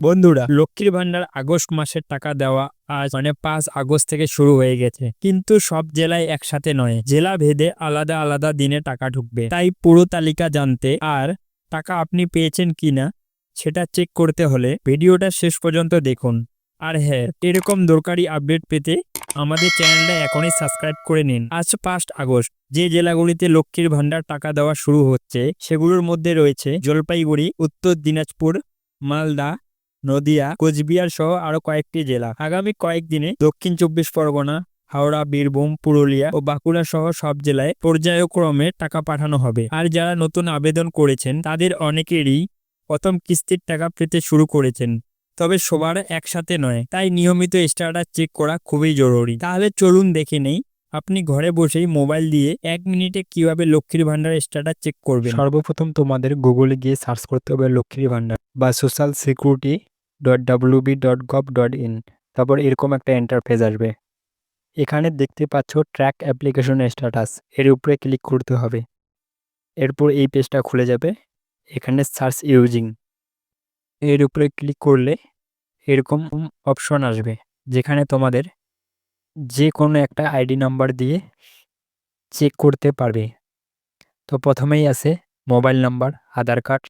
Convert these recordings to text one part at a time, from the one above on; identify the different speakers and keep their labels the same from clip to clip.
Speaker 1: বন্ধুরা, লক্ষ্মীর ভান্ডার আগস্ট মাসের টাকা দেওয়া আজ মানে পাঁচ আগস্ট থেকে শুরু হয়ে গেছে। কিন্তু সব জেলায় একসাথে নয়, জেলা ভেদে আলাদা আলাদা দিনে টাকা ঢুকবে। তাই পুরো তালিকা জানতে আর টাকা আপনি পেয়েছেন কিনা সেটা চেক করতে হলে ভিডিওটা শেষ পর্যন্ত দেখুন। আর হ্যাঁ এরকম দরকারি আপডেট পেতে আমাদের চ্যানেলটা এখনই সাবস্ক্রাইব করে নিন। আজ ফার্স্ট আগস্ট, যে জেলাগুলিতে লক্ষ্মীর ভান্ডার টাকা দেওয়া শুরু হচ্ছে, সেগুলোর মধ্যে রয়েছে জলপাইগুড়ি, উত্তর দিনাজপুর, মালদা নদিয়া, কোচবিহার সহ আরও কয়েকটি জেলা। আগামী কয়েকদিনে দক্ষিণ চব্বিশ পরগনা, হাওড়া, বীরভূম, পুরুলিয়া ও বাঁকুড়া সহ সব জেলায় পর্যায়ক্রমে টাকা পাঠানো হবে। আর যারা নতুন আবেদন করেছেন, তাদের অনেকেরই প্রথম কিস্তির টাকা পেতে শুরু করেছেন। তবে সবার একসাথে নয়, তাই নিয়মিত স্টার্টার চেক করা খুবই জরুরি। তাহলে চলুন দেখে নেই, আপনি ঘরে বসেই মোবাইল দিয়ে এক মিনিটে কীভাবে লক্ষ্মীর ভান্ডার স্টার্টার চেক করবেন? সর্বপ্রথম তোমাদের গুগলে গিয়ে সার্চ করতে হবে লক্ষ্মীর ভান্ডার বা social security dot WB dot gov dot in তারপর এরকম একটা ইন্টারফেস আসবে। এখানে দেখতে পাচ্ছ ট্র্যাক অ্যাপ্লিকেশন স্ট্যাটাস এর উপরে ক্লিক করতে হবে। এরপর এই পেজটা খুলে যাবে, এখানে সার্চ ইউজিং এর উপরে ক্লিক করলে এরকম অপশন আসবে, যেখানে তোমাদের যে কোনো একটা আইডি নাম্বার দিয়ে চেক করতে পারবে। তো প্রথমেই আছে mobile number Aadhaar card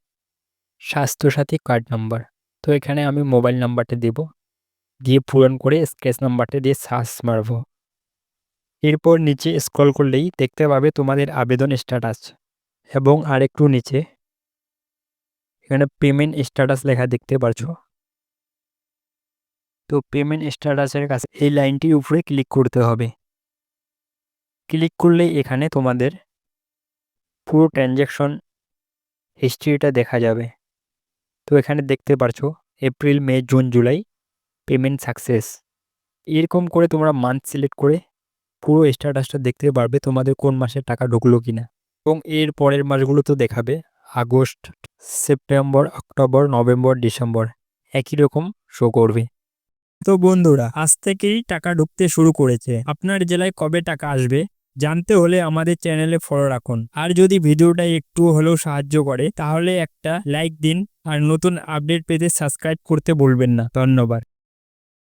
Speaker 1: Swasthyasathi card number তো এখানে আমি মোবাইল নাম্বারটা দেব। দিয়ে পূরণ করে স্কেচ নাম্বারটা দিয়ে সার্চ মারব। এরপর নিচে স্ক্রল করলেই দেখতে পাবে তোমাদের আবেদন স্ট্যাটাস এবং আরেকটু নিচে এখানে পেমেন্ট স্ট্যাটাস লেখা দেখতে পারছ। তো পেমেন্ট স্ট্যাটাসের কাছে এই লাইনটির উপরে ক্লিক করতে হবে। ক্লিক করলেই এখানে তোমাদের পুরো ট্রানজ্যাকশন হিস্ট্রিটা দেখা যাবে। তো এখানে দেখতে পারছ April May June July payment success এরকম করে তোমরা মান্থ সিলেক্ট করে পুরো স্ট্যাটাসটা দেখতে পারবে তোমাদের কোন মাসে টাকা ঢুকলো কিনা। এবং এর পরের মাসগুলো তো দেখাবে, August September October November December একই রকম শো করবে। তো বন্ধুরা, আজ থেকেই টাকা ঢুকতে শুরু করেছে। আপনার জেলায় কবে টাকা আসবে? জানতে হলে আমাদের চ্যানেলে ফলো রাখুন। আর যদি ভিডিওটা একটু হলেও সাহায্য করে, তাহলে একটা লাইক দিন। আর নতুন আপডেট পেতে সাবস্ক্রাইব করতে বলবেন না। ধন্যবাদ।